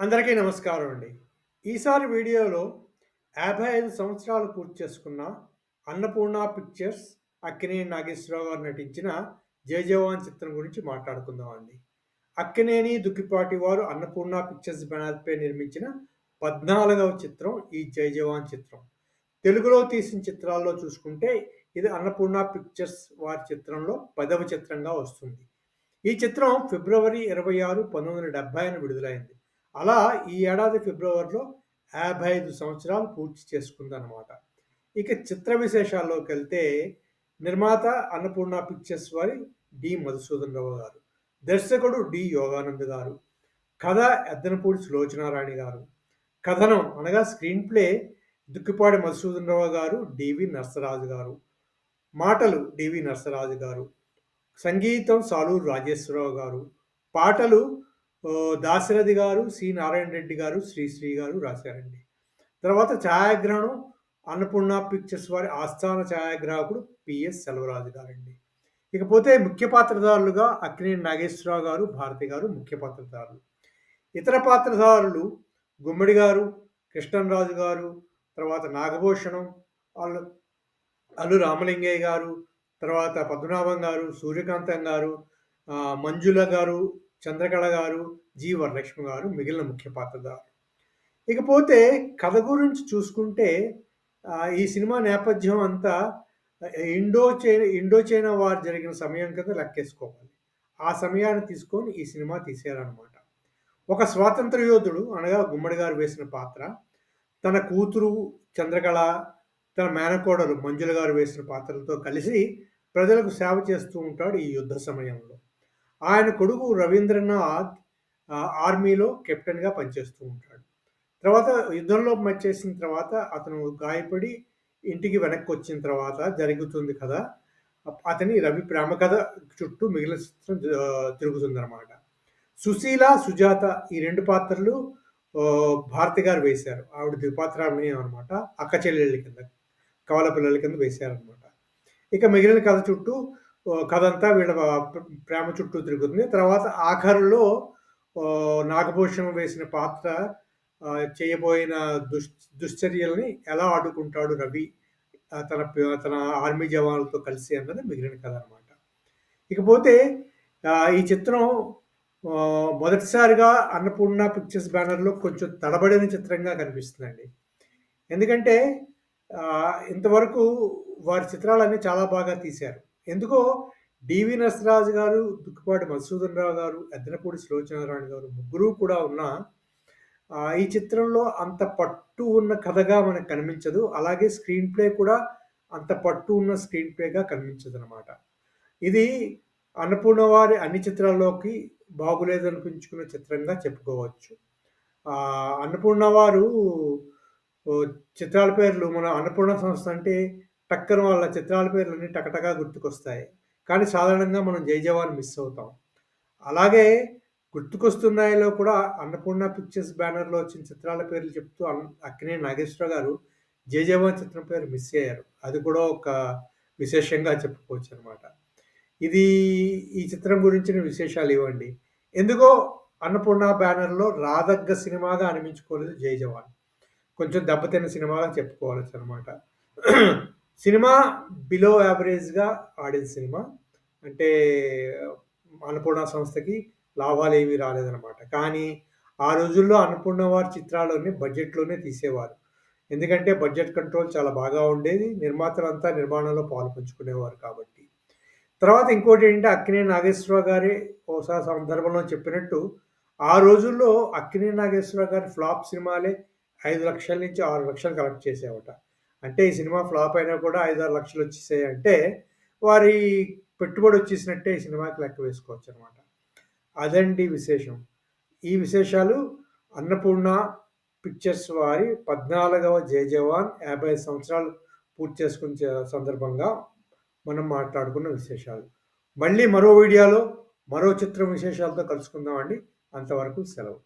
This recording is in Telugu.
అందరికీ నమస్కారం అండి. ఈసారి వీడియోలో 55 సంవత్సరాలు పూర్తి చేసుకున్న అన్నపూర్ణ పిక్చర్స్, అక్కినేని నాగేశ్వరరావు గారు నటించిన 'జై జవాన్' చిత్రం గురించి మాట్లాడుకుందామండి. అక్కినేని, దుక్కిపాటి వారు అన్నపూర్ణ పిక్చర్స్ బ్యానర్‌పై నిర్మించిన 14వ చిత్రం ఈ 'జై జవాన్' చిత్రం. తెలుగులో తీసిన చిత్రాల్లో చూసుకుంటే ఇది అన్నపూర్ణ పిక్చర్స్ వారి చిత్రంలో పదవ చిత్రంగా వస్తుంది. ఈ చిత్రం ఫిబ్రవరి 26, 1970న విడుదలైంది. అలా ఈ ఏడాది ఫిబ్రవరిలో 55 సంవత్సరాలు పూర్తి చేసుకుందనమాట. ఇక చిత్ర విశేషాల్లోకెళ్తే నిర్మాత అన్నపూర్ణ పిక్చర్స్ వారి డి. మధుసూదనరావు గారు. దర్శకుడు డి. యోగానంద్ గారు. కథ ఎద్దనపూడి సులోచనారాణి గారు. కథనం అనగా స్క్రీన్ ప్లే దుక్కిపాటి మధుసూదనరావు గారు, డివి నర్సరాజు గారు. మాటలు డివి నరసరాజు గారు. సంగీతం సాలూరు రాజేశ్వరరావు గారు. పాటలు దాశరథి గారు, సి. నారాయణ రెడ్డి గారు, శ్రీశ్రీ గారు రాశారండి. తర్వాత ఛాయాగ్రహణం అన్నపూర్ణ పిక్చర్స్ వారి ఆస్థాన ఛాయాగ్రాహకుడు పిఎస్ సెల్వరాజు గారండి. ఇకపోతే ముఖ్య పాత్రధారులుగా అక్కినేని నాగేశ్వరరావు గారు, భారతి గారు ముఖ్య పాత్రధారులు. ఇతర పాత్రధారులు గుమ్మడి గారు, కృష్ణరాజు గారు, తర్వాత నాగభూషణం, అల్లు అల్లు రామలింగయ్య గారు, తర్వాత పద్మనాభం గారు, సూర్యకాంతం గారు, మంజుల గారు, చంద్రకళ గారు, జీ వరలక్ష్మి గారు మిగిలిన ముఖ్య పాత్రదారు ఇకపోతే కథ గురించి చూసుకుంటే ఈ సినిమా నేపథ్యం అంతా Indo China Indo China war జరిగిన సమయం కింద లెక్కేసుకోవాలి. ఆ సమయాన్ని తీసుకొని ఈ సినిమా తీశారనమాట. ఒక స్వాతంత్ర యోధుడు అనగా గుమ్మడి గారు వేసిన పాత్ర, తన కూతురు చంద్రకళ, తన మేనకోడలు మంజుల గారు వేసిన పాత్రలతో కలిసి ప్రజలకు సేవ చేస్తూ ఉంటాడు ఈ యుద్ధ సమయంలో. ఆయన కొడుకు రవీంద్రనాథ్ ఆర్మీలో కెప్టెన్‌గా పనిచేస్తూ ఉంటాడు. తర్వాత యుద్ధంలో చేసిన తర్వాత అతను గాయపడి ఇంటికి వెనక్కి వచ్చిన తర్వాత జరుగుతుంది కథ. అతని రవి ప్రేమ కథ చుట్టూ మిగిలిన చిత్రం తిరుగుతుందన్నమాట తిరుగుతుందనమాట. సుశీల, సుజాత ఈ రెండు పాత్రలు భారతి గారు వేశారు. ఆవిడ ద్విపాత్ర అనమాట. అక్క చెల్లెళ్ళ కింద, కవల పిల్లల కింద వేశారనమాట. ఇక మిగిలిన కథ చుట్టూ కథ కథంతా వీళ్ళ ప్రేమ చుట్టూ తిరుగుతుంది. తర్వాత ఆఖరులో నాగభూషణం వేసిన పాత్ర చేయబోయిన దుష్ దుశ్చర్యల్ని ఎలా ఆడుకుంటాడు రవి తన తన ఆర్మీ జవాన్లతో కలిసి అన్నది మిగిలిన కథ అనమాట. ఇకపోతే ఈ చిత్రం మొదటిసారిగా అన్నపూర్ణ పిక్చర్స్ బ్యానర్‌లో కొంచెం తడబడిన చిత్రంగా కనిపిస్తుందండి. ఎందుకంటే ఇంతవరకు వారి చిత్రాలన్నీ చాలా బాగా తీశారు. ఎందుకో డివి నరసరాజు గారు, దుక్కిపాటి మధుసూదనరావు గారు, ఎద్దనపూడి సులోచనారాయణ గారు ముగ్గురు కూడా ఉన్న ఈ చిత్రంలో అంత పట్టు ఉన్న కథగా మనకు కనిపించదు. అలాగే స్క్రీన్ ప్లే కూడా అంత పట్టు ఉన్న స్క్రీన్ ప్లేగా కనిపించదనమాట. ఇది అన్నపూర్ణ వారి అన్ని చిత్రాల్లోకి బాగులేదనిపించుకున్న చిత్రంగా చెప్పుకోవచ్చు. అన్నపూర్ణ వారు చిత్రాల పేర్లు మన అన్నపూర్ణ సంస్థ అంటే టక్కన వాళ్ళ చిత్రాల పేర్లన్నీ టకటకా గుర్తుకొస్తాయి. కానీ సాధారణంగా మనం 'జై జవాన్' మిస్ అవుతాం. అలాగే 'గుర్తుకొస్తున్నాయి'లో కూడా అన్నపూర్ణ పిక్చర్స్ బ్యానర్‌లో వచ్చిన చిత్రాల పేర్లు చెప్తూ అన్ అక్కినే నాగేశ్వరరావు గారు 'జై జవాన్' చిత్రం పేరు మిస్ అయ్యారు. అది కూడా ఒక విశేషంగా చెప్పుకోవచ్చు అనమాట ఇది ఈ చిత్రం గురించిన విశేషాలు ఇవ్వండి ఎందుకో అన్నపూర్ణ బ్యానర్‌లో రాదగ్గ సినిమాగా అనిపించుకోలేదు 'జై జవాన్'. కొంచెం దెబ్బతిన్న సినిమాగా చెప్పుకోవచ్చనమాట. సినిమా బిలో యావరేజ్‌గా ఆడిన సినిమా. అంటే అన్నపూర్ణ సంస్థకి లాభాలు ఏమీ రాలేదనమాట. కానీ ఆ రోజుల్లో అన్నపూర్ణ వారి చిత్రాలన్నీ బడ్జెట్‌లోనే తీసేవారు. ఎందుకంటే బడ్జెట్ కంట్రోల్ చాలా బాగా ఉండేది. నిర్మాతలంతా నిర్మాణంలో పాలు పంచుకునేవారు కాబట్టి. తర్వాత ఇంకోటి ఏంటంటే అక్కినే నాగేశ్వరరావు గారి ఓసారి సందర్భంలో చెప్పినట్టు ఆ రోజుల్లో అక్కినే నాగేశ్వరరావు గారి ఫ్లాప్ సినిమాలే ఐదు లక్షల నుంచి ఆరు లక్షలు కలెక్ట్ చేసేవట. అంటే ఈ సినిమా ఫ్లాప్ అయినా కూడా 5, 6 లక్షలు వచ్చేసాయంటే వారి పెట్టుబడి వచ్చేసినట్టే ఈ సినిమాకి లెక్క వేసుకోవచ్చనమాట. అదండి విశేషం. ఈ విశేషాలు అన్నపూర్ణ పిక్చర్స్ వారి పద్నాలుగవ జయ జవాన్' 55 సంవత్సరాలు పూర్తి చేసుకునే సందర్భంగా మనం మాట్లాడుకున్న విశేషాలు. మళ్ళీ మరో వీడియోలో మరో చిత్రం విశేషాలతో కలుసుకుందామండి. అంతవరకు సెలవు.